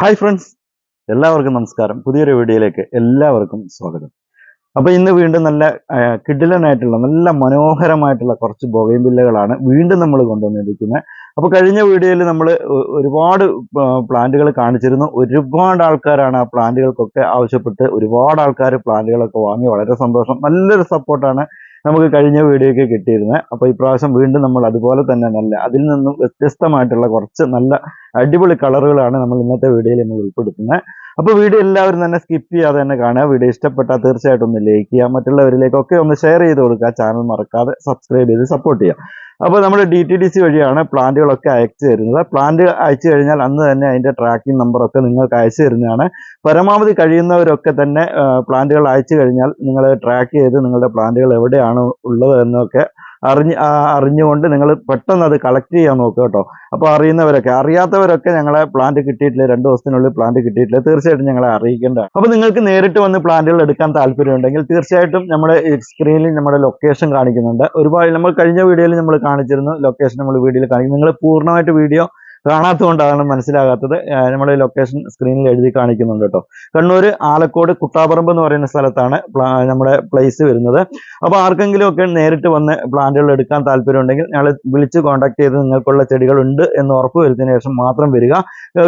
Hi friends എല്ലാവർക്കും നമസ്കാരം. പുതിയൊരു വീഡിയോയിലേക്ക് എല്ലാവർക്കും സ്വാഗതം. അപ്പോൾ ഇന്ന് വീണ്ടും നല്ല കിഡിലനായിട്ടുള്ള നല്ല മനോഹരമായിട്ടുള്ള കുറച്ച് ബൊഗൈൻവില്ലകളാണ് വീണ്ടും നമ്മൾ കൊണ്ടുവന്നിരിക്കുന്നത്. അപ്പോൾ കഴിഞ്ഞ വീഡിയോയിൽ നമ്മൾ ഒരുപാട് പ്ലാന്റുകൾ കാണിച്ചിരുന്നു. ഒരുപാട് ആൾക്കാരാണ് ആ പ്ലാന്റുകൾക്കൊക്കെ ആവശ്യപ്പെട്ട് ഒരുപാട് ആൾക്കാർ പ്ലാന്റുകളൊക്കെ വാങ്ങി വളരെ സന്തോഷം. നല്ലൊരു സപ്പോർട്ടാണ് നമുക്ക് കഴിഞ്ഞ വീഡിയോയ്ക്ക് കിട്ടിയിരുന്നത് അപ്പോൾ ഇപ്രാവശ്യം വീണ്ടും നമ്മൾ അതുപോലെ തന്നെ നല്ല അതിൽ നിന്നും വ്യത്യസ്തമായിട്ടുള്ള കുറച്ച് നല്ല അടിപൊളി കളറുകളാണ് നമ്മൾ ഇന്നത്തെ വീഡിയോയിൽ നമ്മൾ ഉൾപ്പെടുത്തുന്നത് അപ്പോൾ വീഡിയോ എല്ലാവരും തന്നെ സ്കിപ്പ് ചെയ്യാതെ തന്നെ കാണുക. വീഡിയോ ഇഷ്ടപ്പെട്ടാൽ തീർച്ചയായിട്ടും ഒന്ന് ലൈക്ക് ചെയ്യുക. മറ്റുള്ളവരിലേക്കൊക്കെ ഒന്ന് ഷെയർ ചെയ്ത് കൊടുക്കുക. ചാനൽ മറക്കാതെ സബ്സ്ക്രൈബ് ചെയ്ത് സപ്പോർട്ട് ചെയ്യുക. അപ്പോൾ നമ്മൾ ഡി ടി ഡി സി വഴിയാണ് പ്ലാന്റുകളൊക്കെ അയച്ചു തരുന്നത്. പ്ലാന്റ് അയച്ചു കഴിഞ്ഞാൽ അന്ന് തന്നെ അതിന്റെ ട്രാക്കിംഗ് നമ്പറൊക്കെ നിങ്ങൾക്ക് അയച്ചു തരുന്നതാണ്. പരമാവധി കഴിയുന്നവരൊക്കെ തന്നെ പ്ലാന്റുകൾ അയച്ചു കഴിഞ്ഞാൽ നിങ്ങൾ ട്രാക്ക് ചെയ്ത് നിങ്ങളുടെ പ്ലാന്റുകൾ എവിടെയാണ് ഉള്ളത് എന്നൊക്കെ അറിഞ്ഞ് അറിഞ്ഞുകൊണ്ട് നിങ്ങൾ പെട്ടെന്ന് അത് കളക്ട് ചെയ്യാൻ നോക്കുക കേട്ടോ. അപ്പോൾ അറിയുന്നവരൊക്കെ അറിയാത്തവരൊക്കെ ഞങ്ങളെ പ്ലാന്റ് കിട്ടിയിട്ടില്ല രണ്ട് ദിവസത്തിനുള്ളിൽ പ്ലാന്റ് കിട്ടിയിട്ടില്ല തീർച്ചയായിട്ടും ഞങ്ങളെ അറിയിക്കേണ്ടതാണ് അപ്പോൾ നിങ്ങൾക്ക് നേരിട്ട് വന്ന് പ്ലാന്റുകൾ എടുക്കാൻ താല്പര്യമുണ്ടെങ്കിൽ തീർച്ചയായിട്ടും നമ്മുടെ സ്ക്രീനിൽ നമ്മുടെ ലൊക്കേഷൻ കാണിക്കുന്നുണ്ട്. ഒരുപാട് നമ്മൾ കഴിഞ്ഞ വീഡിയോയിൽ നമ്മൾ കാണിച്ചിരുന്നു ലൊക്കേഷൻ നമ്മൾ വീഡിയോയിൽ കാണിക്കും. നിങ്ങൾ പൂർണമായിട്ട് വീഡിയോ കാണാത്തതുകൊണ്ടാണ് മനസ്സിലാകാത്തത്. നമ്മൾ ലൊക്കേഷൻ സ്ക്രീനിൽ എഴുതി കാണിക്കുന്നുണ്ട് കേട്ടോ കണ്ണൂർ ആലക്കോട് കുട്ടാപറമ്പ് എന്ന് പറയുന്ന സ്ഥലത്താണ് നമ്മുടെ പ്ലേസ് വരുന്നത്. അപ്പോൾ ആർക്കെങ്കിലും ഒക്കെ നേരിട്ട് വന്ന് പ്ലാന്റുകൾ എടുക്കാൻ താല്പര്യമുണ്ടെങ്കിൽ ഞങ്ങൾ വിളിച്ച് കോൺടാക്ട് ചെയ്ത് നിങ്ങൾക്കുള്ള ചെടികളുണ്ട് എന്ന് ഉറപ്പ് വരുത്തിയതിനു ശേഷം മാത്രം വരിക.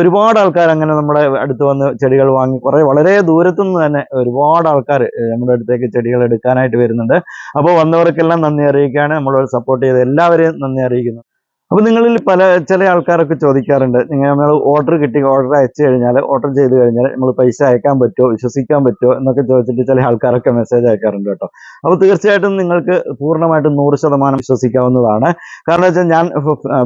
ഒരുപാട് ആൾക്കാർ അങ്ങനെ നമ്മുടെ അടുത്ത് വന്ന് ചെടികൾ വാങ്ങി കുറേ വളരെ ദൂരത്തു നിന്ന് തന്നെ ഒരുപാട് ആൾക്കാർ നമ്മുടെ അടുത്തേക്ക് ചെടികൾ എടുക്കാനായിട്ട് വരുന്നുണ്ട്. അപ്പോൾ വന്നവർക്കെല്ലാം നന്ദി അറിയിക്കുകയാണ്. നമ്മളോട് സപ്പോർട്ട് ചെയ്ത് എല്ലാവരെയും നന്ദി അറിയിക്കുന്നു. അപ്പോൾ നിങ്ങളിൽ പല ചില ആൾക്കാരൊക്കെ ചോദിക്കാറുണ്ട്. നിങ്ങൾ നമ്മൾ ഓർഡർ കിട്ടി ഓർഡർ അയച്ചു കഴിഞ്ഞാൽ ഓർഡർ ചെയ്ത് കഴിഞ്ഞാൽ നമ്മൾ പൈസ അയക്കാൻ പറ്റുമോ വിശ്വസിക്കാൻ പറ്റുമോ എന്നൊക്കെ ചോദിച്ചിട്ട് ചില ആൾക്കാരൊക്കെ മെസ്സേജ് അയക്കാറുണ്ട് കേട്ടോ. അപ്പോൾ തീർച്ചയായിട്ടും നിങ്ങൾക്ക് പൂർണമായിട്ടും നൂറ് ശതമാനം വിശ്വസിക്കാവുന്നതാണ്. കാരണം വെച്ചാൽ ഞാൻ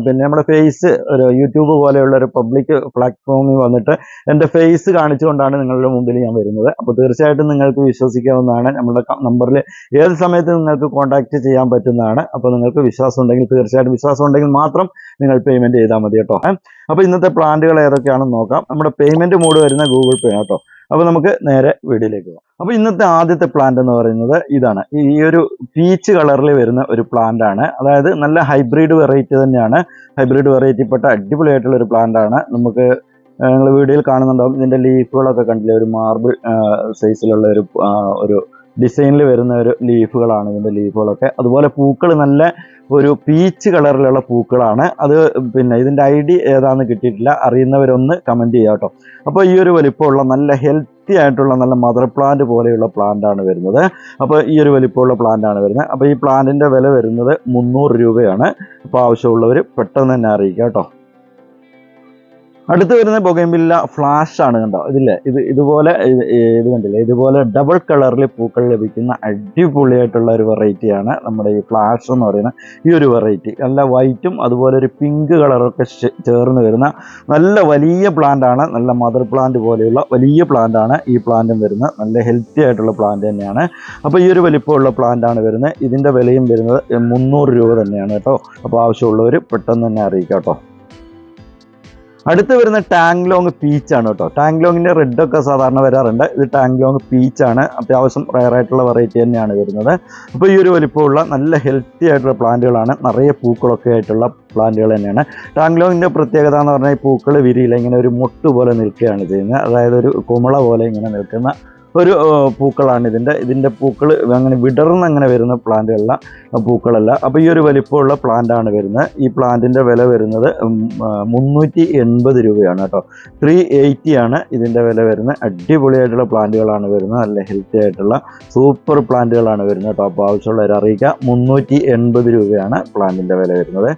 പിന്നെ നമ്മുടെ ഫേസ് ഒരു യൂട്യൂബ് പോലെയുള്ള ഒരു പബ്ലിക് പ്ലാറ്റ്ഫോമിൽ വന്നിട്ട് എന്റെ ഫേസ് കാണിച്ചുകൊണ്ടാണ് നിങ്ങളുടെ മുമ്പിൽ ഞാൻ വരുന്നത്. അപ്പോൾ തീർച്ചയായിട്ടും നിങ്ങൾക്ക് വിശ്വസിക്കാവുന്നതാണ്. നമ്മുടെ നമ്പറിൽ ഏത് സമയത്ത് നിങ്ങൾക്ക് കോൺടാക്ട് ചെയ്യാൻ പറ്റുന്നതാണ്. അപ്പോൾ നിങ്ങൾക്ക് വിശ്വാസം ഉണ്ടെങ്കിൽ തീർച്ചയായിട്ടും വിശ്വാസം ഉണ്ടെങ്കിൽ മാത്രം നിങ്ങൾ പേയ്മെന്റ് ചെയ്താൽ മതി കേട്ടോ. അപ്പോൾ ഇന്നത്തെ പ്ലാന്റുകൾ ഏതൊക്കെയാണെന്ന് നോക്കാം. നമ്മുടെ പേയ്മെന്റ് മോഡ് വരുന്ന ഗൂഗിൾ പേ കേട്ടോ. അപ്പോൾ നമുക്ക് നേരെ വീഡിയോയിലേക്ക് പോകാം. അപ്പോൾ ഇന്നത്തെ ആദ്യത്തെ പ്ലാന്റ് എന്ന് പറയുന്നത് ഇതാണ്. ഈ ഒരു പീച്ച് കളറിൽ വരുന്ന ഒരു പ്ലാന്റ് ആണ്. അതായത് നല്ല ഹൈബ്രിഡ് വെറൈറ്റി തന്നെയാണ്. ഹൈബ്രിഡ് വെറൈറ്റിപ്പെട്ട അടിപൊളിയായിട്ടുള്ള ഒരു പ്ലാന്റ് ആണ്. നമുക്ക് നിങ്ങൾ വീഡിയോയിൽ കാണുന്നുണ്ടാവും. ഇതിന്റെ ലീഫുകളൊക്കെ കണ്ടില്ലേ? ഒരു മാർബിൾ സൈസിലുള്ള ഒരു ഒരു ഡിസൈനിൽ വരുന്ന ഒരു ലീഫുകളാണ് ഇതിന്റെ ലീഫുകളൊക്കെ. അതുപോലെ പൂക്കൾ നല്ല ഒരു പീച്ച് കളറിലുള്ള പൂക്കളാണ്. അത് പിന്നെ ഇതിന്റെ ഐ ഡി ഏതാണെന്ന് കിട്ടിയിട്ടില്ല. അറിയുന്നവരൊന്ന് കമന്റ് ചെയ്യാം കേട്ടോ. അപ്പോൾ ഈ ഒരു വലിപ്പമുള്ള നല്ല ഹെൽത്തി ആയിട്ടുള്ള നല്ല മദർ പ്ലാന്റ് പോലെയുള്ള പ്ലാന്റ് ആണ് വരുന്നത്. അപ്പോൾ ഈ ഒരു വലിപ്പമുള്ള പ്ലാന്റ് ആണ് വരുന്നത്. അപ്പോൾ ഈ പ്ലാന്റിന്റെ വില വരുന്നത് മുന്നൂറ് രൂപയാണ്. അപ്പോൾ ആവശ്യമുള്ളവർ പെട്ടെന്ന് തന്നെ അറിയിക്കുക കേട്ടോ. അടുത്ത് വരുന്ന ബൊഗൈൻവില്ല ഫ്ലാഷ് ആണ് കണ്ടോ? ഇതില്ലേ? ഇത് ഇതുപോലെ ഇത് കണ്ടില്ലേ? ഇതുപോലെ ഡബിൾ കളറിൽ പൂക്കൾ ലഭിക്കുന്ന അടിപൊളിയായിട്ടുള്ള ഒരു വെറൈറ്റിയാണ് നമ്മുടെ ഈ ഫ്ലാഷ് എന്ന് പറയുന്ന ഈ ഒരു വെറൈറ്റി നല്ല വൈറ്റും അതുപോലെ ഒരു പിങ്ക് കളറൊക്കെ ചേർന്ന് വരുന്ന നല്ല വലിയ പ്ലാന്റ് ആണ്. നല്ല മദർ പ്ലാന്റ് പോലെയുള്ള വലിയ പ്ലാന്റ് ആണ് ഈ പ്ലാന്റും വരുന്നത്. നല്ല ഹെൽത്തി ആയിട്ടുള്ള പ്ലാന്റ് തന്നെയാണ്. അപ്പോൾ ഈ ഒരു വലിപ്പമുള്ള പ്ലാന്റ് ആണ് വരുന്നത്. ഇതിന്റെ വിലയും വരുന്നത് മുന്നൂറ് രൂപ തന്നെയാണ് കേട്ടോ. അപ്പോൾ ആവശ്യമുള്ളവർ പെട്ടെന്ന് തന്നെ അറിയിക്കാം കേട്ടോ. അടുത്ത് വരുന്ന ടാങ്ലോങ് പീച്ച് ആണ് കേട്ടോ. ടാങ്ലോങ്ങിന്റെ ലോങ്ങിന്റെ റെഡൊക്കെ സാധാരണ വരാറുണ്ട്. ഇത് ടാങ്ലോങ് പീച്ച് ആണ്. അത്യാവശ്യം റയർ ആയിട്ടുള്ള വെറൈറ്റി തന്നെയാണ് വരുന്നത്. അപ്പോൾ ഈ ഒരു വലിപ്പമുള്ള നല്ല ഹെൽത്തി ആയിട്ടുള്ള പ്ലാന്റുകളാണ്. നിറയെ പൂക്കളൊക്കെ ആയിട്ടുള്ള പ്ലാന്റുകൾ തന്നെയാണ്. ടാങ്ലോങ്ങിന്റെ പ്രത്യേകത എന്ന് പറഞ്ഞാൽ ഈ പൂക്കൾ വിരിയില്ല ഇങ്ങനെ ഒരു മുട്ട് പോലെ നിൽക്കുകയാണ് ചെയ്യുന്നത്. അതായത് ഒരു കുമള പോലെ ഇങ്ങനെ നിൽക്കുന്ന ഒരു പൂക്കളാണ് ഇതിന്റെ. ഇതിന്റെ പൂക്കൾ അങ്ങനെ വിടർന്ന് അങ്ങനെ വരുന്ന പ്ലാന്റുകളല്ല പൂക്കളല്ല. അപ്പോൾ ഈ ഒരു വലിപ്പമുള്ള പ്ലാന്റാണ് വരുന്നത്. ഈ പ്ലാന്റിന്റെ വില വരുന്നത് മുന്നൂറ്റി എൺപത് രൂപയാണ് കേട്ടോ. ത്രീ എയ്റ്റിയാണ് ഇതിന്റെ വില വരുന്നത്. അടിപൊളിയായിട്ടുള്ള പ്ലാന്റുകളാണ് വരുന്നത്. നല്ല ഹെൽത്തി ആയിട്ടുള്ള സൂപ്പർ പ്ലാന്റുകളാണ് വരുന്നത് കേട്ടോ. അപ്പോൾ ആവശ്യമുള്ളവർ അറിയിക്കുക മുന്നൂറ്റി എൺപത് രൂപയാണ് പ്ലാന്റിന്റെ വില വരുന്നത്.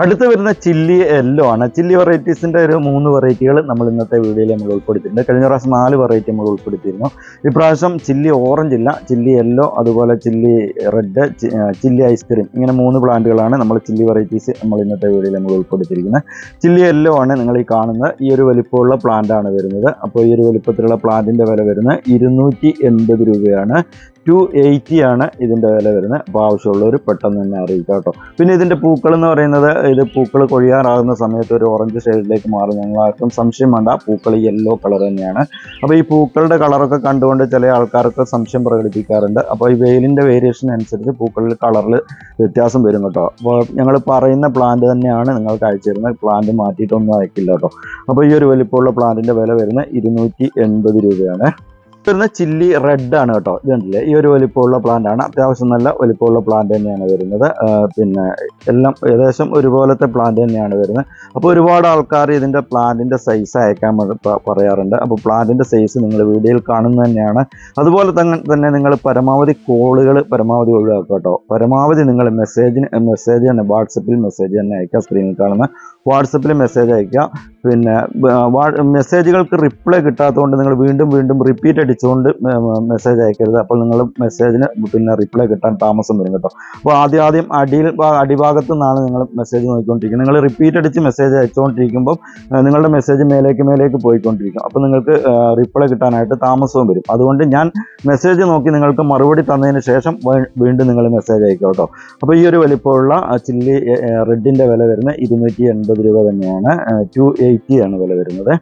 അടുത്ത് വരുന്ന ചില്ലി യെല്ലോ ആണ്. ചില്ലി വെറൈറ്റീസിന്റെ ഒരു മൂന്ന് വെറൈറ്റികൾ നമ്മൾ ഇന്നത്തെ വീഡിയോയിൽ നമ്മൾ ഉൾപ്പെടുത്തിയിട്ടുണ്ട്. കഴിഞ്ഞ പ്രാവശ്യം നാല് വെറൈറ്റി നമ്മൾ ഉൾപ്പെടുത്തിയിരുന്നു. ഇപ്രാവശ്യം ചില്ലി ഓറഞ്ച് ഇല്ല. ചില്ലി യെല്ലോ അതുപോലെ chilli red chilli ice cream ഇങ്ങനെ മൂന്ന് പ്ലാന്റുകളാണ് നമ്മൾ ചില്ലി വെറൈറ്റീസ് നമ്മൾ ഇന്നത്തെ വീഡിയോയിൽ നമ്മൾ ഉൾപ്പെടുത്തിയിരിക്കുന്നത്. ചില്ലി യെല്ലോ ആണ് നിങ്ങൾ ഈ കാണുന്നത്. ഈ ഒരു വലിപ്പമുള്ള പ്ലാന്റ് ആണ് വരുന്നത്. അപ്പോൾ ഈ ഒരു വലിപ്പത്തിലുള്ള പ്ലാന്റിന്റെ വില വരുന്നത് ഇരുന്നൂറ്റി രൂപയാണ്. ടു എയ്റ്റി ആണ് ഇതിന്റെ വില വരുന്നത്. അപ്പോൾ ആവശ്യമുള്ളവർ പെട്ടെന്ന് തന്നെ അറിയിക്കാം കേട്ടോ. പിന്നെ ഇതിന്റെ പൂക്കൾ എന്ന് പറയുന്നത് ഇത് പൂക്കൾ കൊഴിയാറാകുന്ന സമയത്ത് ഒരു ഓറഞ്ച് ഷെയ്ഡിലേക്ക് മാറും. ഞങ്ങൾ ആർക്കും സംശയം വേണ്ട. പൂക്കൾ യെല്ലോ കളർ തന്നെയാണ്. അപ്പോൾ ഈ പൂക്കളുടെ കളറൊക്കെ കണ്ടുകൊണ്ട് ചില ആൾക്കാർക്ക് സംശയം പ്രകടിപ്പിക്കാറുണ്ട്. അപ്പോൾ ഈ വെയിലിന്റെ വേരിയേഷൻ അനുസരിച്ച് പൂക്കളിൽ കളറിൽ വ്യത്യാസം വരും കേട്ടോ. അപ്പോൾ ഞങ്ങൾ പറയുന്ന പ്ലാന്റ് തന്നെയാണ് നിങ്ങൾക്ക് അയച്ചു തരുന്നത്. പ്ലാന്റ് മാറ്റിയിട്ടൊന്നും അയക്കില്ല കേട്ടോ. അപ്പോൾ ഈ ഒരു വലിപ്പമുള്ള പ്ലാന്റിന്റെ വില വരുന്നത് ഇരുന്നൂറ്റി രൂപയാണ്. വരുന്ന ചില്ലി റെഡ് ആണ് കേട്ടോ. ഇത് കണ്ടില്ലേ? ഈ ഒരു വലിപ്പമുള്ള പ്ലാന്റ് ആണ്. അത്യാവശ്യം നല്ല വലിപ്പമുള്ള പ്ലാന്റ് തന്നെയാണ് വരുന്നത്. പിന്നെ എല്ലാം ഏകദേശം ഒരുപോലത്തെ പ്ലാന്റ് തന്നെയാണ് വരുന്നത്. അപ്പോൾ ഒരുപാട് ആൾക്കാർ ഇതിന്റെ പ്ലാന്റിന്റെ സൈസ് അയക്കാൻ പറയാറുണ്ട്. അപ്പോൾ പ്ലാന്റിന്റെ സൈസ് നിങ്ങൾ വീഡിയോയിൽ കാണുന്നത് തന്നെയാണ്. അതുപോലെ തന്നെ തന്നെ നിങ്ങൾ പരമാവധി കോളുകൾ പരമാവധി ഒഴിവാക്കുക കേട്ടോ. പരമാവധി നിങ്ങൾ മെസ്സേജിന് മെസ്സേജ് തന്നെ വാട്സപ്പിൽ മെസ്സേജ് തന്നെ അയക്കുക സ്ക്രീനിൽ കാണുന്ന വാട്സപ്പിൽ മെസ്സേജ് അയക്കുക. പിന്നെ മെസ്സേജുകൾക്ക് റിപ്ലൈ കിട്ടാത്തതുകൊണ്ട് നിങ്ങൾ വീണ്ടും വീണ്ടും റിപ്പീറ്റ് അടിച്ചുകൊണ്ട് മെസ്സേജ് അയക്കരുത്. അപ്പോൾ നിങ്ങൾ മെസ്സേജിന് പിന്നെ റിപ്ലൈ കിട്ടാൻ താമസം വരും കേട്ടോ. അപ്പോൾ ആദ്യം ആദ്യം അടിയിൽ അടിഭാഗത്ത് നിന്നാണ് നിങ്ങൾ മെസ്സേജ് നോക്കിക്കൊണ്ടിരിക്കുന്നത്. നിങ്ങൾ റിപ്പീറ്റ് അടിച്ച് മെസ്സേജ് അയച്ചുകൊണ്ടിരിക്കുമ്പോൾ നിങ്ങളുടെ മെസ്സേജ് മേലേക്ക് മേലേക്ക് പോയിക്കൊണ്ടിരിക്കും. അപ്പോൾ നിങ്ങൾക്ക് റിപ്ലൈ കിട്ടാനായിട്ട് താമസവും വരും. അതുകൊണ്ട് ഞാൻ മെസ്സേജ് നോക്കി നിങ്ങൾക്ക് മറുപടി തന്നതിന് ശേഷം വീണ്ടും നിങ്ങൾ മെസ്സേജ് അയക്കും കേട്ടോ. അപ്പോൾ ഈ ഒരു വലിപ്പമുള്ള ചില്ലി റെഡിന്റെ വില വരുന്നത് ഇരുന്നൂറ്റി എൺപത് രൂപ തന്നെയാണ്. ടു എയ്റ്റി ആണ് വരുന്നത്.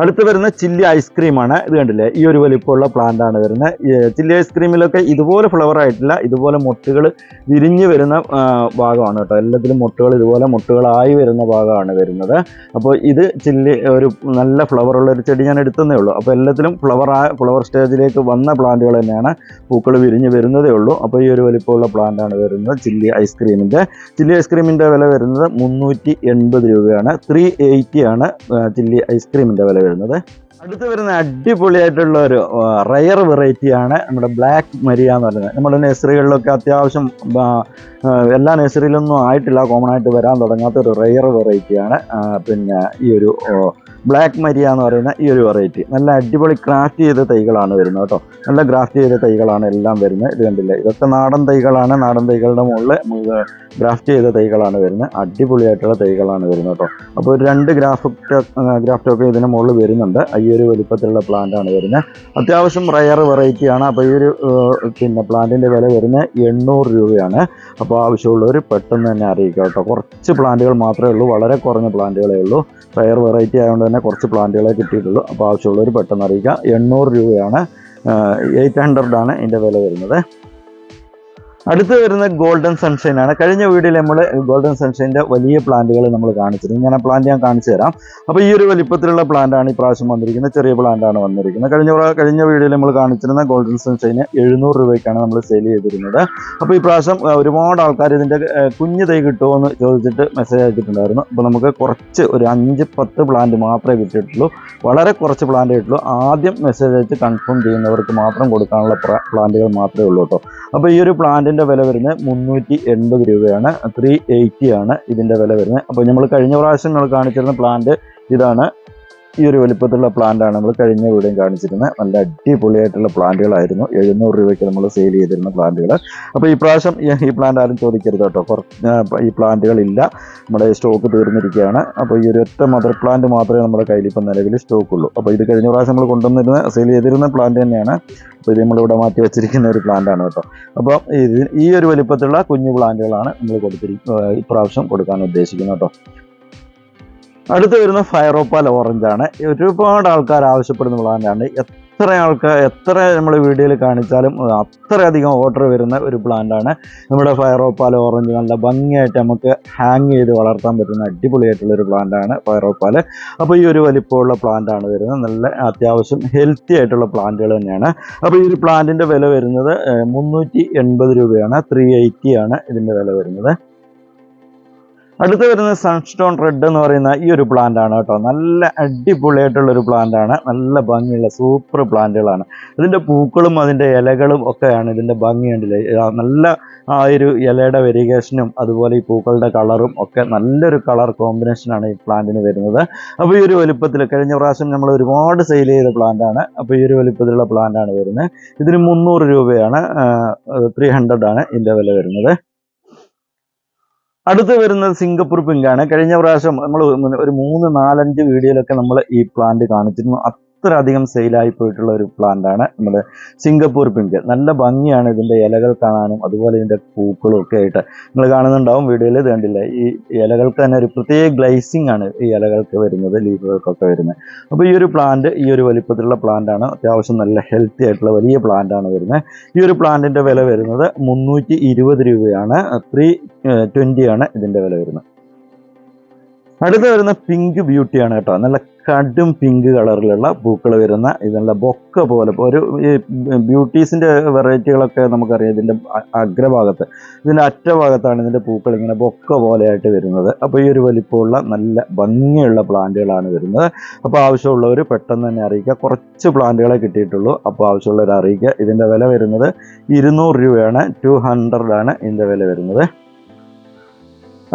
അടുത്ത് വരുന്ന ചില്ലി ഐസ്ക്രീമാണ് ഇത് കണ്ടില്ലേ? ഈ ഒരു വലിപ്പമുള്ള പ്ലാന്റ് ആണ് വരുന്നത്. ചില്ലി ഐസ്ക്രീമിലൊക്കെ ഇതുപോലെ ഫ്ലവർ ആയിട്ടില്ല. ഇതുപോലെ മുട്ടുകൾ വിരിഞ്ഞ് വരുന്ന ഭാഗമാണ് കേട്ടോ. എല്ലാത്തിലും മുട്ടുകൾ ഇതുപോലെ മുട്ടുകളായി വരുന്ന ഭാഗമാണ് വരുന്നത്. അപ്പോൾ ഇത് ചില്ലി ഒരു നല്ല ഫ്ലവർ ഉള്ള ഒരു ചെടി ഞാൻ എടുത്തതേ ഉള്ളൂ. അപ്പോൾ എല്ലാത്തിലും ഫ്ലവർ ഫ്ലവർ സ്റ്റേജിലേക്ക് വന്ന പ്ലാന്റുകൾ തന്നെയാണ് പൂക്കൾ വിരിഞ്ഞ് വരുന്നതേ ഉള്ളൂ. അപ്പോൾ ഈ ഒരു വലിപ്പമുള്ള പ്ലാന്റ് ആണ് വരുന്നത് ചില്ലി ഐസ്ക്രീമിന്റെ ചില്ലി ഐസ്ക്രീമിന്റെ വില വരുന്നത് മുന്നൂറ്റി രൂപയാണ്. ത്രീ ആണ് ചില്ലി ഐസ്ക്രീമിന്റെ വില വരുന്നത്. അടുത്ത് വരുന്ന അടിപൊളിയായിട്ടുള്ള ഒരു റയർ വെറൈറ്റിയാണ് നമ്മുടെ ബ്ലാക്ക് മരിയ എന്ന് പറയുന്നത്. നമ്മുടെ നഴ്സറികളിലൊക്കെ അത്യാവശ്യം എല്ലാ നഴ്സറിയിലൊന്നും ആയിട്ടില്ല. കോമൺ ആയിട്ട് വരാൻ തുടങ്ങാത്ത ഒരു റയർ വെറൈറ്റിയാണ് പിന്നെ ഈ ഒരു ബ്ലാക്ക് മരിയ എന്ന് പറയുന്ന ഈ ഒരു വെറൈറ്റി നല്ല അടിപൊളി ക്രാഫ്റ്റ് ചെയ്ത തൈകളാണ് വരുന്നത് കേട്ടോ. നല്ല ഗ്രാഫ്റ്റ് ചെയ്ത തൈകളാണ് എല്ലാം വരുന്നത്. ഇത് കണ്ടില്ലേ? ഇതൊക്കെ നാടൻ തൈകളാണ്. നാടൻ തൈകളുടെ മുകളിൽ ഗ്രാഫ്റ്റ് ചെയ്ത തൈകളാണ് വരുന്നത്. അടിപൊളിയായിട്ടുള്ള തൈകളാണ് വരുന്നത് കേട്ടോ. അപ്പോൾ ഒരു രണ്ട് ഗ്രാഫ്റ്റ് ഗ്രാഫ്റ്റൊക്കെ ഇതിന് മുകളിൽ വരുന്നുണ്ട്. ഈ ഒരു വലിപ്പത്തിലുള്ള പ്ലാന്റ് ആണ് വരുന്നത്. അത്യാവശ്യം റയർ വെറൈറ്റിയാണ് അപ്പോൾ ഈ ഒരു പിന്നെ പ്ലാന്റിന്റെ വില വരുന്നത് എണ്ണൂറ് രൂപയാണ്. അപ്പോൾ ആവശ്യമുള്ളവർ പെട്ടെന്ന് തന്നെ അറിയിക്കാം കേട്ടോ. കുറച്ച് പ്ലാന്റുകൾ മാത്രമേ ഉള്ളൂ. വളരെ കുറഞ്ഞ പ്ലാന്റുകളേ ഉള്ളൂ. റയർ വെറൈറ്റി ആയതുകൊണ്ട് തന്നെ കുറച്ച് പ്ലാന്റുകളെ കിട്ടിയിട്ടുള്ളൂ. അപ്പോൾ ആവശ്യമുള്ളവർ പെട്ടെന്ന് അറിയിക്കുക. എണ്ണൂറ് രൂപയാണ് എയ്റ്റ് ഹൺഡ്രഡാണ് ഇതിന്റെ വില വരുന്നത്. അടുത്ത് വരുന്ന ഗോൾഡൻ സൺഷൈൻ ആണ്. കഴിഞ്ഞ വീഡിയോയിൽ നമ്മൾ ഗോൾഡൻ സൺഷൈന്റെ വലിയ പ്ലാന്റുകൾ നമ്മൾ കാണിച്ചിരുന്നു. ഞാൻ ആ പ്ലാന്റ് ഞാൻ കാണിച്ചു തരാം. അപ്പോൾ ഈ ഒരു വലിപ്പത്തിലുള്ള പ്ലാന്റ് ആണ് ഈ പ്രാവശ്യം വന്നിരിക്കുന്നത്. ചെറിയ പ്ലാന്റ് ആണ് വന്നിരിക്കുന്നത്. കഴിഞ്ഞ കഴിഞ്ഞ വീഡിയോയിൽ നമ്മൾ കാണിച്ചിരുന്ന ഗോൾഡൻ സൺഷൈന് എഴുന്നൂറ് രൂപയ്ക്കാണ് നമ്മൾ സെയിൽ ചെയ്തിരുന്നത്. അപ്പോൾ ഈ പ്രാവശ്യം ഒരുപാട് ആൾക്കാർ ഇതിന്റെ കുഞ്ഞു തൈ കിട്ടുമോ എന്ന് ചോദിച്ചിട്ട് മെസ്സേജ് അയച്ചിട്ടുണ്ടായിരുന്നു. അപ്പോൾ നമുക്ക് കുറച്ച് ഒരു അഞ്ച് പത്ത് പ്ലാന്റ് മാത്രമേ കിട്ടിയിട്ടുള്ളൂ. വളരെ കുറച്ച് പ്ലാന്റ് കിട്ടുള്ളൂ ആദ്യം മെസ്സേജ് അയച്ച് കൺഫേം ചെയ്യുന്നവർക്ക് മാത്രം കൊടുക്കാനുള്ള പ്ലാന്റുകൾ മാത്രമേ ഉള്ളൂ കേട്ടോ. അപ്പോൾ ഈ ഒരു പ്ലാന്റിന്റെ വില വരുന്നത് മുന്നൂറ്റി എൺപത് രൂപയാണ്. ത്രീ എയ്റ്റി ആണ് ഇതിന്റെ വില വരുന്നത്. അപ്പോൾ നമ്മൾ കഴിഞ്ഞ പ്രാവശ്യം നിങ്ങൾ കാണിച്ചിരുന്ന പ്ലാന്റ് ഇതാണ്. ഈ ഒരു വലിപ്പത്തിലുള്ള പ്ലാന്റ് ആണ് നമ്മൾ കഴിഞ്ഞ വീടും കാണിച്ചിരുന്നത്. നല്ല അടിപൊളിയായിട്ടുള്ള പ്ലാന്റുകളായിരുന്നു എഴുന്നൂറ് രൂപയ്ക്ക് നമ്മൾ സെയിൽ ചെയ്തിരുന്ന പ്ലാന്റുകൾ അപ്പോൾ ഈ പ്രാവശ്യം ഈ- പ്ലാന്റ് ആരും ചോദിക്കരുത് കേട്ടോ. ഈ പ്ലാന്റുകൾ ഇല്ല നമ്മുടെ സ്റ്റോക്ക് തീർന്നിരിക്കുകയാണ്. അപ്പോൾ ഈ ഒരു ഒറ്റ മദർ പ്ലാന്റ് മാത്രമേ നമ്മുടെ കയ്യിൽ ഇപ്പം നിലവിൽ സ്റ്റോക്ക് ഉള്ളൂ. അപ്പോൾ ഇത് കഴിഞ്ഞ പ്രാവശ്യം നമ്മൾ കൊണ്ടുവന്നിരുന്ന സെയിൽ ചെയ്തിരുന്ന പ്ലാന്റ് തന്നെയാണ്. അപ്പോൾ ഇത് നമ്മളിവിടെ മാറ്റി വെച്ചിരിക്കുന്ന ഒരു പ്ലാന്റാണ് കേട്ടോ. അപ്പോൾ ഇത് ഈ ഒരു വലിപ്പത്തിലുള്ള കുഞ്ഞു പ്ലാന്റുകളാണ് നമ്മൾ കൊടുത്തിരിക്കുന്നത് ഇപ്രാവശ്യം കൊടുക്കാൻ ഉദ്ദേശിക്കുന്നത് കേട്ടോ. അടുത്ത് വരുന്ന ഫയറോപ്പാൽ ഓറഞ്ച് ആണ് ഒരുപാട് ആൾക്കാർ ആവശ്യപ്പെടുന്ന പ്ലാന്റാണ് എത്ര ആൾക്കാർ എത്ര നമ്മൾ വീഡിയോയിൽ കാണിച്ചാലും അത്രയധികം ഓർഡർ വരുന്ന ഒരു പ്ലാന്റാണ് നമ്മുടെ ഫയറോപ്പാൽ ഓറഞ്ച് നല്ല ഭംഗിയായിട്ട് നമുക്ക് ഹാങ് ചെയ്ത് വളർത്താൻ പറ്റുന്ന അടിപൊളിയായിട്ടുള്ള ഒരു പ്ലാന്റാണ് ഫയറോപ്പാൽ. അപ്പോൾ ഈ ഒരു വലിപ്പമുള്ള പ്ലാന്റാണ് വരുന്നത്. നല്ല അത്യാവശ്യം ഹെൽത്തി ആയിട്ടുള്ള പ്ലാന്റുകൾ തന്നെയാണ്. അപ്പോൾ ഈ ഒരു പ്ലാന്റിന്റെ വില വരുന്നത് മുന്നൂറ്റി രൂപയാണ്. ത്രീ ആണ് ഇതിന്റെ വില വരുന്നത്. അടുത്ത് വരുന്നത് സൺസ്റ്റോൺ റെഡ് എന്ന് പറയുന്ന ഈ ഒരു പ്ലാന്റ് ആണ് കേട്ടോ. നല്ല അടിപൊളിയായിട്ടുള്ള ഒരു പ്ലാന്റ് ആണ്. നല്ല ഭംഗിയുള്ള സൂപ്പർ പ്ലാന്റുകളാണ് ഇതിന്റെ പൂക്കളും അതിന്റെ ഇലകളും ഒക്കെയാണ് ഇതിന്റെ ഭംഗി കണ്ടില്ലേ? നല്ല ആ ഒരു ഇലയുടെ വെരിഗേഷനും അതുപോലെ ഈ പൂക്കളുടെ കളറും ഒക്കെ നല്ലൊരു കളർ കോമ്പിനേഷനാണ് ഈ പ്ലാന്റിന് വരുന്നത്. അപ്പോൾ ഈ ഒരു വലുപ്പത്തിൽ കഴിഞ്ഞ പ്രാവശ്യം നമ്മൾ ഒരുപാട് സെയിൽ ചെയ്ത പ്ലാന്റ് ആണ്. അപ്പോൾ ഈ ഒരു വലുപ്പത്തിലുള്ള പ്ലാന്റ് ആണ് വരുന്നത്. ഇതിന് മുന്നൂറ് രൂപയാണ് ത്രീ ഹൺഡ്രഡ് ആണ് ഇതിന്റെ വില വരുന്നത്. അടുത്ത് വരുന്നത് സിംഗപ്പൂർ പിങ്കാണ്. കഴിഞ്ഞ പ്രാവശ്യം നമ്മൾ ഒരു മൂന്ന് നാലഞ്ച് വീഡിയോയിലൊക്കെ നമ്മൾ ഈ പ്ലാന്റ് കാണിച്ചിരുന്നു. അത്രയധികം സെയിലായി പോയിട്ടുള്ള ഒരു പ്ലാന്റ് ആണ് നമ്മുടെ സിംഗപ്പൂർ പിങ്ക്. നല്ല ഭംഗിയാണ് ഇതിന്റെ ഇലകൾ കാണാനും അതുപോലെ ഇതിന്റെ പൂക്കളും ഒക്കെ ആയിട്ട്. നിങ്ങൾ കാണുന്നുണ്ടാവും വീഡിയോയിൽ ഇത് കണ്ടില്ല? ഈ ഇലകൾക്ക് തന്നെ ഒരു പ്രത്യേക ഗ്ലൈസിംഗ് ആണ് ഈ ഇലകൾക്ക് വരുന്നത് ലീഫുകൾക്കൊക്കെ വരുന്നത്. അപ്പോൾ ഈ ഒരു പ്ലാന്റ് ഈ ഒരു വലിപ്പത്തിലുള്ള പ്ലാന്റ് ആണ്. അത്യാവശ്യം നല്ല ഹെൽത്തി ആയിട്ടുള്ള വലിയ പ്ലാന്റ് ആണ് വരുന്നത്. ഈ ഒരു പ്ലാന്റിന്റെ വില വരുന്നത് മുന്നൂറ്റി രൂപയാണ്. ത്രീ ട്വന്റി ആണ് ഇതിന്റെ വില വരുന്നത്. അടുത്ത് വരുന്ന പിങ്ക് ബ്യൂട്ടിയാണ് കേട്ടോ. നല്ല കടും പിങ്ക് കളറിലുള്ള പൂക്കൾ വരുന്ന ഇതിനുള്ള ബൊക്ക പോലെ. ഒരു ഈ ബ്യൂട്ടീസിന്റെ വെറൈറ്റികളൊക്കെ നമുക്കറിയാം ഇതിന്റെ അഗ്രഭാഗത്ത്. ഇതിന്റെ അറ്റഭാഗത്താണ് ഇതിന്റെ പൂക്കൾ ഇങ്ങനെ ബൊക്ക പോലെയായിട്ട് വരുന്നത്. അപ്പോൾ ഈ ഒരു വലിപ്പമുള്ള നല്ല ഭംഗിയുള്ള പ്ലാന്റുകളാണ് വരുന്നത്. അപ്പോൾ ആവശ്യമുള്ളവർ പെട്ടെന്ന് തന്നെ അറിയിക്കുക. കുറച്ച് പ്ലാന്റുകളെ കിട്ടിയിട്ടുള്ളൂ. അപ്പോൾ ആവശ്യമുള്ളവർ അറിയിക്കുക. ഇതിന്റെ വില വരുന്നത് ഇരുന്നൂറ് രൂപയാണ്. ടു ഹൺഡ്രഡാണ് ഇതിന്റെ വില വരുന്നത്.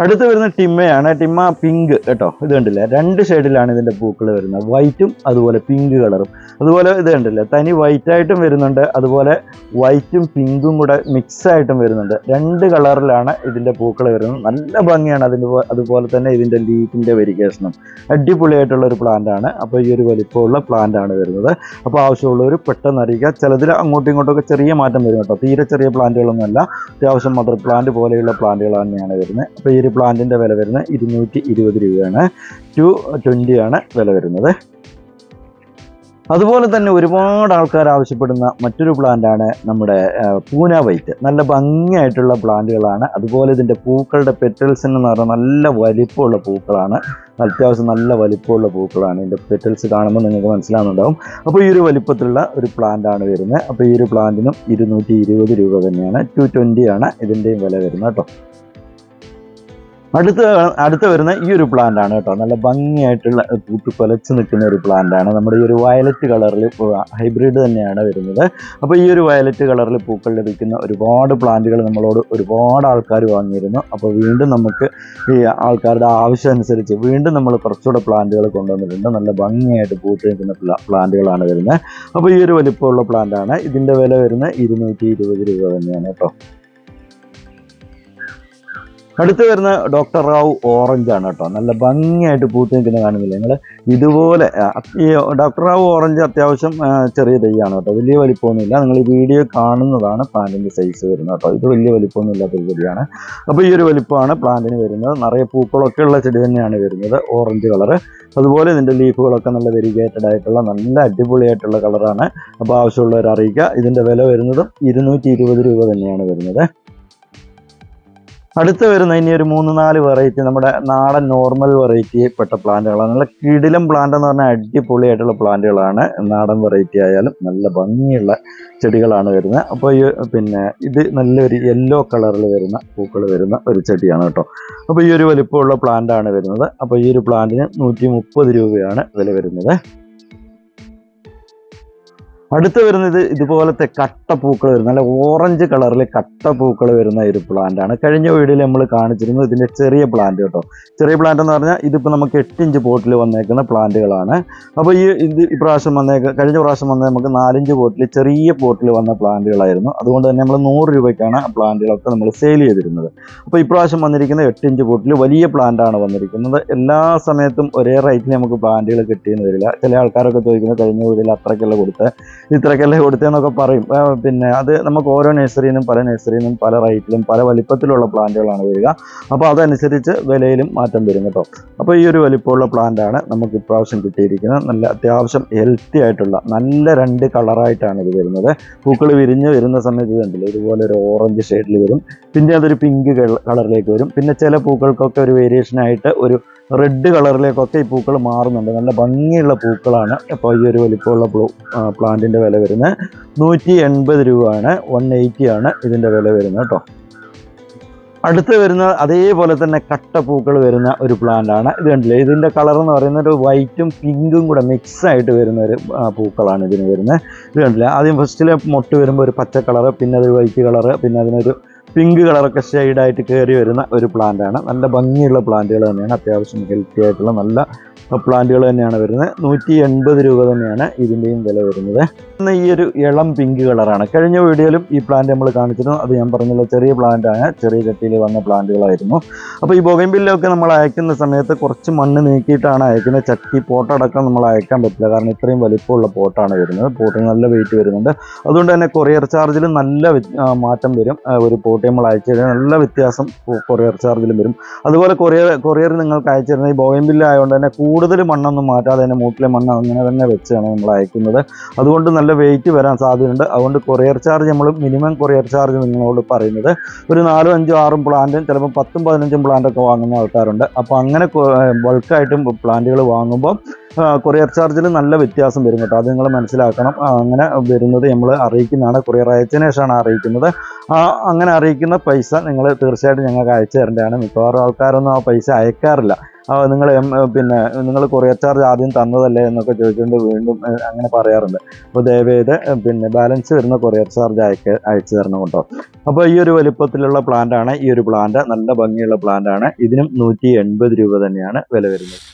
അടുത്ത് വരുന്ന ടിമ്മയാണ് ടിമ്മ പിങ്ക് കേട്ടോ. ഇത് കണ്ടില്ല? രണ്ട് ഷെയ്ഡിലാണ് ഇതിന്റെ പൂക്കൾ വരുന്നത്. വൈറ്റും അതുപോലെ പിങ്ക് കളറും അതുപോലെ ഇത് കണ്ടില്ല? തനി വൈറ്റായിട്ടും വരുന്നുണ്ട്. അതുപോലെ വൈറ്റും പിങ്കും കൂടെ മിക്സ് ആയിട്ടും വരുന്നുണ്ട്. രണ്ട് കളറിലാണ് ഇതിന്റെ പൂക്കൾ വരുന്നത്. നല്ല ഭംഗിയാണ് അതിന്റെ അതുപോലെ തന്നെ ഇതിന്റെ ലീഫിന്റെ വെരിക്കേഷനും അടിപൊളിയായിട്ടുള്ള ഒരു പ്ലാന്റ് ആണ്. അപ്പോൾ ഈ ഒരു വലിപ്പമുള്ള പ്ലാന്റ് ആണ് വരുന്നത്. അപ്പോൾ ആവശ്യമുള്ളവർ പെട്ടെന്ന് അറിയിക്കുക. ചിലതിൽ അങ്ങോട്ടും ഇങ്ങോട്ടും ഒക്കെ ചെറിയ മാറ്റം വരും കേട്ടോ. തീരെ ചെറിയ പ്ലാന്റുകളൊന്നുമല്ല അത്യാവശ്യം മദർ പ്ലാന്റ് പോലെയുള്ള പ്ലാന്റുകൾ തന്നെയാണ് വരുന്നത്. അപ്പോൾ ഈ ഒരു പ്ലാന്റിന്റെ വില വരുന്നത് ഇരുന്നൂറ്റി ഇരുപത് രൂപയാണ്. ടു ട്വന്റിയാണ് വില വരുന്നത്. അതുപോലെ തന്നെ ഒരുപാട് ആൾക്കാർ ആവശ്യപ്പെടുന്ന മറ്റൊരു പ്ലാന്റാണ് നമ്മുടെ പൂന വൈറ്റ്. നല്ല ഭംഗിയായിട്ടുള്ള പ്ലാന്റുകളാണ് അതുപോലെ ഇതിന്റെ പൂക്കളുടെ പെറ്റൽസ് എന്ന് പറഞ്ഞാൽ നല്ല വലിപ്പമുള്ള പൂക്കളാണ്. അത്യാവശ്യം നല്ല വലിപ്പമുള്ള പൂക്കളാണ്. ഇതിന്റെ പെറ്റൽസ് കാണുമ്പോൾ നിങ്ങൾക്ക് മനസ്സിലാകുന്നുണ്ടാവും അപ്പോൾ ഈ ഒരു വലിപ്പത്തിലുള്ള ഒരു പ്ലാന്റാണ് വരുന്നത്. അപ്പോൾ ഈ ഒരു പ്ലാന്റിനും ഇരുന്നൂറ്റി രൂപ തന്നെയാണ്. ടു ആണ് ഇതിന്റെയും വില വരുന്നത് കേട്ടോ. അടുത്ത അടുത്ത വരുന്ന ഈ ഒരു പ്ലാന്റ് ആണ് കേട്ടോ. നല്ല ഭംഗിയായിട്ടുള്ള പൂത്ത് കൊലച്ച് നിൽക്കുന്ന ഒരു പ്ലാന്റ് ആണ്. നമ്മുടെ ഈ ഒരു വയലറ്റ് കളറിൽ ഹൈബ്രിഡ് തന്നെയാണ് വരുന്നത്. അപ്പോൾ ഈ ഒരു വയലറ്റ് കളറിൽ പൂക്കൾ ലഭിക്കുന്ന ഒരുപാട് പ്ലാന്റുകൾ നമ്മളോട് ഒരുപാട് ആൾക്കാർ വാങ്ങിയിരുന്നു. അപ്പോൾ വീണ്ടും നമുക്ക് ഈ ആൾക്കാരുടെ ആവശ്യം അനുസരിച്ച് വീണ്ടും നമ്മൾ കുറച്ചുകൂടെ പ്ലാന്റുകൾ കൊണ്ടുവന്നിട്ടുണ്ട്. നല്ല ഭംഗിയായിട്ട് പൂത്ത് നിൽക്കുന്ന പ്ലാന്റുകളാണ് വരുന്നത്. അപ്പോൾ ഈ ഒരു വലിപ്പമുള്ള പ്ലാന്റ് ആണ്. ഇതിന്റെ വില വരുന്നത് ഇരുന്നൂറ്റി ഇരുപത് രൂപ തന്നെയാണ് കേട്ടോ. അടുത്ത് വരുന്ന ഡോക്ടർ റാവു ഓറഞ്ച് ആണ് കേട്ടോ. നല്ല ഭംഗിയായിട്ട് പൂത്ത് നിൽക്കുന്ന കാണുന്നില്ല? നിങ്ങൾ ഇതുപോലെ ഈ ഡോക്ടർ റാവു ഓറഞ്ച് അത്യാവശ്യം ചെറിയ തൈയാണ് കേട്ടോ. വലിയ വലിപ്പമൊന്നുമില്ല. നിങ്ങൾ ഈ വീഡിയോ കാണുന്നതാണ് പ്ലാന്റിന്റെ സൈസ് വരുന്നത് കേട്ടോ. ഇത് വലിയ വലിപ്പമൊന്നും ഇല്ലാത്തൊരു ചെടിയാണ്. അപ്പോൾ ഈ ഒരു വലിപ്പമാണ് പ്ലാന്റിന് വരുന്നത്. നിറയെ പൂക്കളൊക്കെ ഉള്ള ചെടി തന്നെയാണ് വരുന്നത് ഓറഞ്ച് കളറ് അതുപോലെ ഇതിന്റെ ലീഫുകളൊക്കെ നല്ല വെരിഗേറ്റഡ് ആയിട്ടുള്ള നല്ല അടിപൊളിയായിട്ടുള്ള കളറാണ് അപ്പോൾ ആവശ്യമുള്ളവർ അറിയിക്കുക. ഇതിന്റെ വില വരുന്നതും ഇരുന്നൂറ്റി രൂപ തന്നെയാണ് വരുന്നത്. അടുത്ത് വരുന്ന ഇനി ഒരു മൂന്ന് നാല് വെറൈറ്റി നമ്മുടെ നാടൻ നോർമൽ വെറൈറ്റി പെട്ട പ്ലാന്റുകളാണ്. നല്ല കിടിലം പ്ലാന്റ് എന്ന് പറഞ്ഞാൽ അടിപൊളിയായിട്ടുള്ള പ്ലാന്റുകളാണ്. നാടൻ വെറൈറ്റി ആയാലും നല്ല ഭംഗിയുള്ള ചെടികളാണ് വരുന്നത്. അപ്പോൾ ഈ പിന്നെ ഇത് നല്ലൊരു യെല്ലോ കളറിൽ വരുന്ന പൂക്കൾ വരുന്ന ഒരു ചെടിയാണ് കേട്ടോ. അപ്പോൾ ഈ ഒരു വലിപ്പമുള്ള പ്ലാന്റ് ആണ് വരുന്നത്. അപ്പോൾ ഈ ഒരു പ്ലാന്റിന് നൂറ്റി രൂപയാണ് വില വരുന്നത്. അടുത്ത് വരുന്നത് ഇതുപോലത്തെ കട്ടപ്പൂക്കൾ വരുന്ന അല്ലെ ഓറഞ്ച് കളറിൽ കട്ടപ്പൂക്കൾ വരുന്ന ഒരു പ്ലാന്റ് ആണ്. കഴിഞ്ഞ വീഡിയോയിൽ നമ്മൾ കാണിച്ചിരുന്നത് ഇതിന്റെ ചെറിയ പ്ലാന്റ് കേട്ടോ. ചെറിയ പ്ലാന്റ് എന്ന് പറഞ്ഞാൽ ഇതിപ്പോൾ നമുക്ക് എട്ട് ഇഞ്ച് പോട്ടിൽ വന്നേക്കുന്ന പ്ലാന്റുകളാണ് അപ്പോൾ ഈ ഇത് ഇപ്രാവശ്യം വന്നേക്ക കഴിഞ്ഞ പ്രാവശ്യം വന്ന നമുക്ക് നാലിഞ്ച് പോട്ടിൽ ചെറിയ പോട്ടിൽ വന്ന പ്ലാന്റുകളായിരുന്നു അതുകൊണ്ട് തന്നെ നമ്മൾ നൂറ് രൂപയ്ക്കാണ് ആ പ്ലാന്റുകളൊക്കെ നമ്മൾ സെയിൽ ചെയ്തിരുന്നത്. അപ്പോൾ ഇപ്രാവശ്യം വന്നിരിക്കുന്ന എട്ട് ഇഞ്ച് പോട്ടിൽ വലിയ പ്ലാന്റാണ് വന്നിരിക്കുന്നത്. എല്ലാ സമയത്തും ഒരേ റേറ്റിൽ നമുക്ക് പ്ലാന്റുകൾ കിട്ടിയെന്ന് വരില്ല. ചില ആൾക്കാരൊക്കെ ചോദിക്കുന്നത് കഴിഞ്ഞ വീഡിയോയിൽ അത്രയ്ക്കുള്ള കൊടുത്ത് ഇത്രയ്ക്കല്ലേ കൊടുത്തതെന്നൊക്കെ പറയും. പിന്നെ അത് നമുക്ക് ഓരോ നഴ്സറിനും പല നഴ്സറിനും പല റേറ്റിലും പല വലിപ്പത്തിലുള്ള പ്ലാന്റുകളാണ് വരിക. അപ്പോൾ അതനുസരിച്ച് വിലയിലും മാറ്റം വരും കേട്ടോ. അപ്പോൾ ഈ ഒരു വലിപ്പമുള്ള പ്ലാന്റാണ് നമുക്ക് ഇപ്രാവശ്യം കിട്ടിയിരിക്കുന്നത്. നല്ല അത്യാവശ്യം ഹെൽത്തി ആയിട്ടുള്ള നല്ല രണ്ട് കളറായിട്ടാണ് ഇത് വരുന്നത്. പൂക്കൾ വിരിഞ്ഞ് വരുന്ന സമയത്ത് ഇതുണ്ടല്ലോ ഇതുപോലെ ഒരു ഓറഞ്ച് ഷെയ്ഡിൽ വരും. പിന്നെ അതൊരു പിങ്ക് കളറിലേക്ക് വരും. പിന്നെ ചില പൂക്കൾക്കൊക്കെ ഒരു വേരിയേഷനായിട്ട് ഒരു റെഡ് കളറിലേക്കൊക്കെ ഈ പൂക്കൾ മാറുന്നുണ്ട്. നല്ല ഭംഗിയുള്ള പൂക്കളാണ്. അപ്പോൾ ഈ ഒരു വലിപ്പമുള്ള പ്ലാന്റിന്റെ വില വരുന്നത് നൂറ്റി എൺപത് രൂപയാണ് വൺ എയ്റ്റിയാണ് ഇതിന്റെ വില വരുന്നത് കേട്ടോ. അടുത്ത് വരുന്ന അതേപോലെ തന്നെ കട്ട പൂക്കൾ വരുന്ന ഒരു പ്ലാന്റാണ് ഇത് കണ്ടില്ലേ? ഇതിന്റെ കളർ എന്ന് പറയുന്നത് ഒരു വൈറ്റും പിങ്കും കൂടെ മിക്സ് ആയിട്ട് വരുന്ന ഒരു പൂക്കളാണ് ഇതിന് വരുന്നത്. ഇത് കണ്ടില്ലേ? ആദ്യം ഫസ്റ്റിലെ മൊട്ട് വരുമ്പോൾ ഒരു പച്ച കളറ് പിന്നെ അതൊരു വൈറ്റ് കളറ് പിന്നെ അതിനൊരു പിങ്ക് കളറൊക്കെ ഷെയ്ഡായിട്ട് കയറി വരുന്ന ഒരു പ്ലാന്റ് ആണ്. നല്ല ഭംഗിയുള്ള പ്ലാന്റുകൾ തന്നെയാണ് അത്യാവശ്യം ഹെൽത്തി ആയിട്ടുള്ള നല്ല പ്ലാന്റുകൾ തന്നെയാണ് വരുന്നത്. നൂറ്റി എൺപത് രൂപ തന്നെയാണ് ഇതിന്റെയും വില വരുന്നത്. ഇന്ന് ഈ ഒരു ഇളം പിങ്ക് കളറാണ്. കഴിഞ്ഞ വീഡിയോയിലും ഈ പ്ലാന്റ് നമ്മൾ കാണിച്ചിരുന്നു. അത് ഞാൻ പറഞ്ഞല്ലോ ചെറിയ പ്ലാന്റ് ആണ് ചെറിയ ചട്ടിയിൽ വന്ന പ്ലാന്റുകളായിരുന്നു. അപ്പോൾ ഈ ബൊഗൈൻബില്ലൊക്കെ നമ്മൾ അയക്കുന്ന സമയത്ത് കുറച്ച് മണ്ണ് നീക്കിയിട്ടാണ് അയക്കുന്നത്. ചട്ടി പോട്ടടക്കം നമ്മൾ അയക്കാൻ പറ്റില്ല. കാരണം ഇത്രയും വലിപ്പമുള്ള പോട്ടാണ് വരുന്നത്. പോട്ടിന് നല്ല വെയിറ്റ് വരുന്നുണ്ട്. അതുകൊണ്ട് തന്നെ കൊറിയർ ചാർജിൽ നല്ല മാറ്റം വരും. ഒരു പോട്ട് നമ്മൾ അയച്ചു കഴിഞ്ഞാൽ നല്ല വ്യത്യാസം കൊറിയർ ചാർജിലും വരും. അതുപോലെ കൊറിയർ കൊറിയർ നിങ്ങൾക്ക് അയച്ചു തരുന്നത് ഈ ബോയിൻ ആയതുകൊണ്ട് തന്നെ കൂടുതൽ മണ്ണൊന്നും മാറ്റാതെ തന്നെ മൂട്ടിലെ മണ്ണ് അങ്ങനെ തന്നെ വെച്ചാണ് നമ്മൾ അയക്കുന്നത്. അതുകൊണ്ട് നല്ല വെയിറ്റ് വരാൻ സാധ്യതയുണ്ട്. അതുകൊണ്ട് കൊറിയർ ചാർജ് നമ്മൾ മിനിമം കൊറിയർ ചാർജ് നിങ്ങളോട് പറയുന്നത്. ഒരു നാലും അഞ്ചും ആറും പ്ലാന്റും ചിലപ്പോൾ പത്തും പതിനഞ്ചും പ്ലാന്റൊക്കെ വാങ്ങുന്ന ആൾക്കാരുണ്ട്. അപ്പോൾ അങ്ങനെ ബൾക്കായിട്ടും പ്ലാന്റുകൾ വാങ്ങുമ്പോൾ കൊറിയർ ചാർജിൽ നല്ല വ്യത്യാസം വരും കേട്ടോ. അത് നിങ്ങൾ മനസ്സിലാക്കണം. അങ്ങനെ വരുന്നത് നമ്മൾ അറിയിക്കുന്നതാണ്. കൊറിയർ അയച്ചതിന് ശേഷമാണ് അറിയിക്കുന്നത്. അങ്ങനെ അറിയിക്കുന്ന പൈസ നിങ്ങൾ തീർച്ചയായിട്ടും ഞങ്ങൾക്ക് അയച്ചു തരേണ്ടതാണ്. മിക്കവാറും ആൾക്കാരൊന്നും ആ പൈസ അയക്കാറില്ല. നിങ്ങൾ പിന്നെ നിങ്ങൾ കൊറിയർ ചാർജ് ആദ്യം തന്നതല്ലേ എന്നൊക്കെ ചോദിച്ചുകൊണ്ട് വീണ്ടും അങ്ങനെ പറയാറുണ്ട്. അപ്പോൾ ദയവേത് പിന്നെ ബാലൻസ് വരുന്ന കൊറിയർ ചാർജ് അയക്ക അയച്ചു തരണം കേട്ടോ. അപ്പോൾ ഈ ഒരു വലിപ്പത്തിലുള്ള ആണ് ഈ ഒരു പ്ലാന്റ് നല്ല ഭംഗിയുള്ള പ്ലാന്റ് ആണ്. ഇതിനും നൂറ്റി രൂപ തന്നെയാണ് വില വരുന്നത്.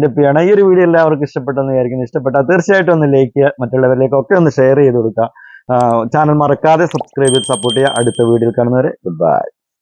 വൈൻഡപ്പ് ചെയ്യണം ഈ ഒരു വീഡിയോ എല്ലാവർക്കും ഇഷ്ടപ്പെട്ടെന്ന് വിചാരിക്കുന്നു. ഇഷ്ടപ്പെട്ടാൽ തീർച്ചയായിട്ടും ഒന്ന് ലൈക്ക് ചെയ്യുക മറ്റുള്ളവരിലേക്കൊക്കെ ഒന്ന് ഷെയർ ചെയ്ത് കൊടുക്കുക. ചാനൽ മറക്കാതെ സബ്സ്ക്രൈബ് ചെയ്ത് സപ്പോർട്ട് ചെയ്യുക. അടുത്ത വീഡിയോയിൽ കാണുന്നവരെ ഗുഡ് ബൈ